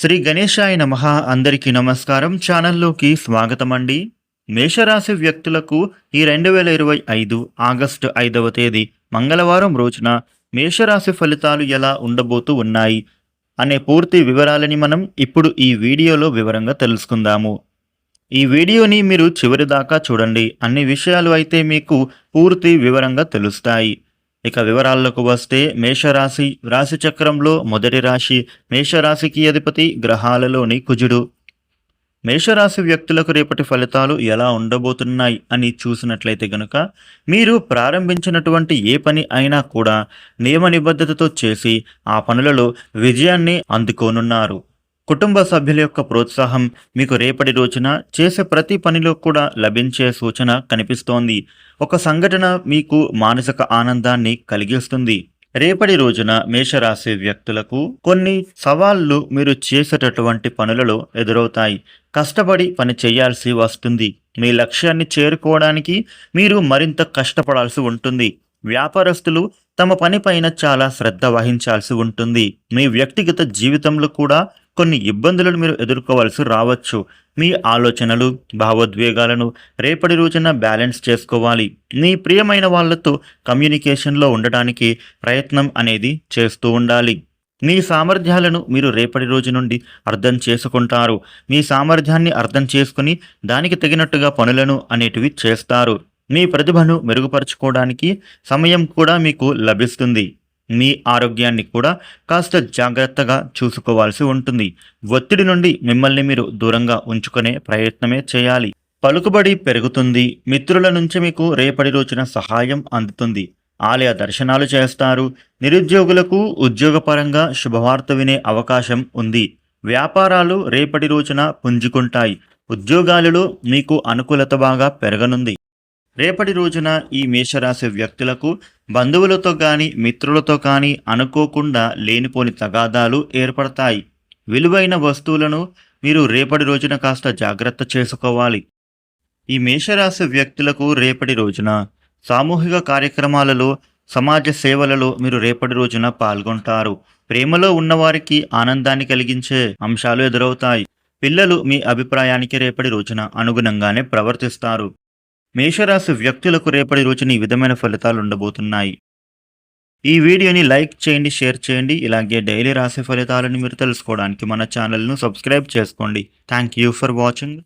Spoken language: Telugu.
శ్రీ గణేశాయ నమ. అందరికీ నమస్కారం. ఛానల్లోకి స్వాగతం అండి మేషరాశి వ్యక్తులకు ఈ రెండు వేల ఇరవై ఐదు ఆగస్టు ఐదవ తేదీ మంగళవారం రోజున మేషరాశి ఫలితాలు ఎలా ఉండబోతూ ఉన్నాయి అనే పూర్తి వివరాలని మనం ఇప్పుడు ఈ వీడియోలో వివరంగా తెలుసుకుందాము. ఈ వీడియోని మీరు చివరి దాకా చూడండి. అన్ని విషయాలు అయితే మీకు పూర్తి వివరంగా తెలుస్తాయి. ఇక వివరాల్లోకి వస్తే మేషరాశి రాశి చక్రంలో మొదటి రాశి మేషరాశికి అధిపతి గ్రహాలలోని కుజుడు. మేషరాశి వ్యక్తులకు రేపటి ఫలితాలు ఎలా ఉండబోతున్నాయి అని చూసినట్లయితే గనుక మీరు ప్రారంభించినటువంటి ఏ పని అయినా కూడా నియమ నిబద్ధతతో చేసి ఆ పనులలో విజయాన్ని అందుకోనున్నారు. కుటుంబ సభ్యుల యొక్క ప్రోత్సాహం మీకు రేపటి రోజున చేసే ప్రతి పనిలో కూడా లభించే సూచన కనిపిస్తోంది. ఒక సంఘటన మీకు మానసిక ఆనందాన్ని కలిగిస్తుంది. రేపటి రోజున మేషరాశి వ్యక్తులకు కొన్ని సవాళ్ళు మీరు చేసేటటువంటి పనులలో ఎదురవుతాయి. కష్టపడి పని చేయాల్సి వస్తుంది. మీ లక్ష్యాన్ని చేరుకోవడానికి మీరు మరింత కష్టపడాల్సి ఉంటుంది. వ్యాపారస్తులు తమ పనిపైన చాలా శ్రద్ధ వహించాల్సి ఉంటుంది. మీ వ్యక్తిగత జీవితంలో కూడా కొన్ని ఇబ్బందులను మీరు ఎదుర్కోవాల్సి రావచ్చు. మీ ఆలోచనలు భావోద్వేగాలను రేపటి రోజున బ్యాలెన్స్ చేసుకోవాలి. మీ ప్రియమైన వాళ్ళతో కమ్యూనికేషన్లో ఉండడానికి ప్రయత్నం అనేది చేస్తూ ఉండాలి. మీ సామర్థ్యాలను మీరు రేపటి రోజు నుండి అర్థం చేసుకుంటారు. మీ సామర్థ్యాన్ని అర్థం చేసుకుని దానికి తగినట్టుగా పనులను అనేటివి చేస్తారు. మీ ప్రతిభను మెరుగుపరచుకోవడానికి సమయం కూడా మీకు లభిస్తుంది. మీ ఆరోగ్యాన్ని కూడా కాస్త జాగ్రత్తగా చూసుకోవాల్సి ఉంటుంది. ఒత్తిడి నుండి మిమ్మల్ని మీరు దూరంగా ఉంచుకునే ప్రయత్నమే చేయాలి. పలుకుబడి పెరుగుతుంది. మిత్రుల నుంచి మీకు రేపటి రోజున సహాయం అందుతుంది. ఆలయ దర్శనాలు చేస్తారు. నిరుద్యోగులకు ఉద్యోగపరంగా శుభవార్త వినే అవకాశం ఉంది. వ్యాపారాలు రేపటి రోజున పుంజుకుంటాయి. ఉద్యోగాలలో మీకు అనుకూలత బాగా పెరగనుంది. రేపటి రోజున ఈ మేషరాశి వ్యక్తులకు బంధువులతో కానీ మిత్రులతో కానీ అనుకోకుండా లేనిపోని తగాదాలు ఏర్పడతాయి. విలువైన వస్తువులను మీరు రేపటి రోజున కాస్త జాగ్రత్త చేసుకోవాలి. ఈ మేషరాశి వ్యక్తులకు రేపటి రోజున సామూహిక కార్యక్రమాలలో సమాజ సేవలలో మీరు రేపటి రోజున పాల్గొంటారు. ప్రేమలో ఉన్నవారికి ఆనందాన్ని కలిగించే అంశాలు ఎదురవుతాయి. పిల్లలు మీ అభిప్రాయానికి రేపటి రోజున అనుగుణంగానే ప్రవర్తిస్తారు. మేషరాశి వ్యక్తులకు రేపటి రోజున ఈ విధమైన ఫలితాలు ఉండబోతున్నాయి. ఈ వీడియోని లైక్ చేయండి షేర్ చేయండి. ఇలాగే డైలీ రాశి ఫలితాలను మీరు తెలుసుకోవడానికి మన ఛానల్ను సబ్స్క్రైబ్ చేసుకోండి. Thank you for watching.